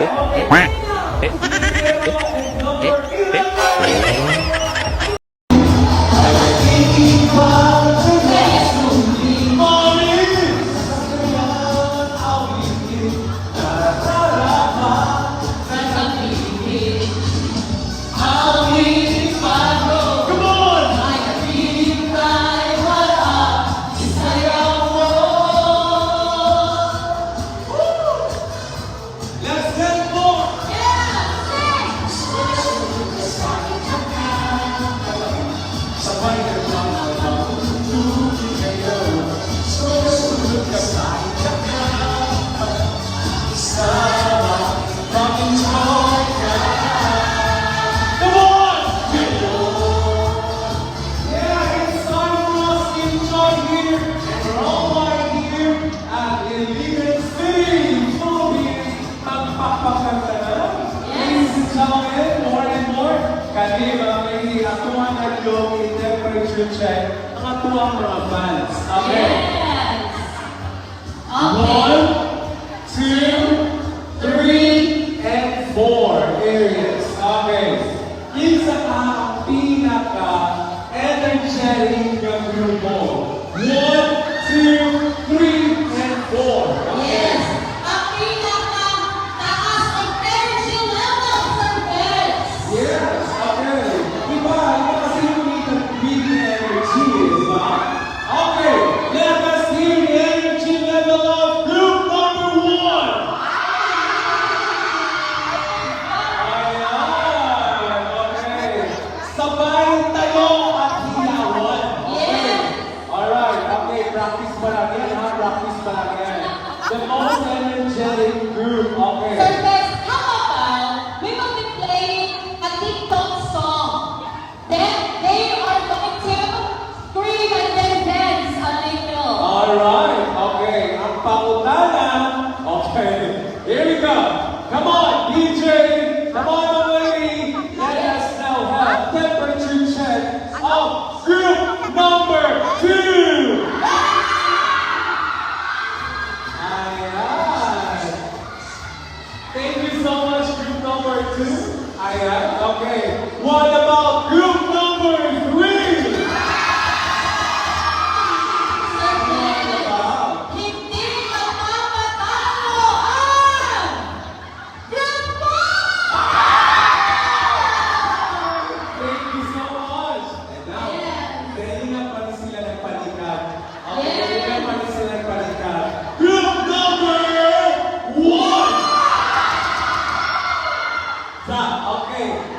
Let's kami mga may atuan at yung temperature check ang atuang mga fans. Okay? One, two, three, and four areas. Okay. Isa ka ang pinaka-energetic na grupo. Okay. One 네.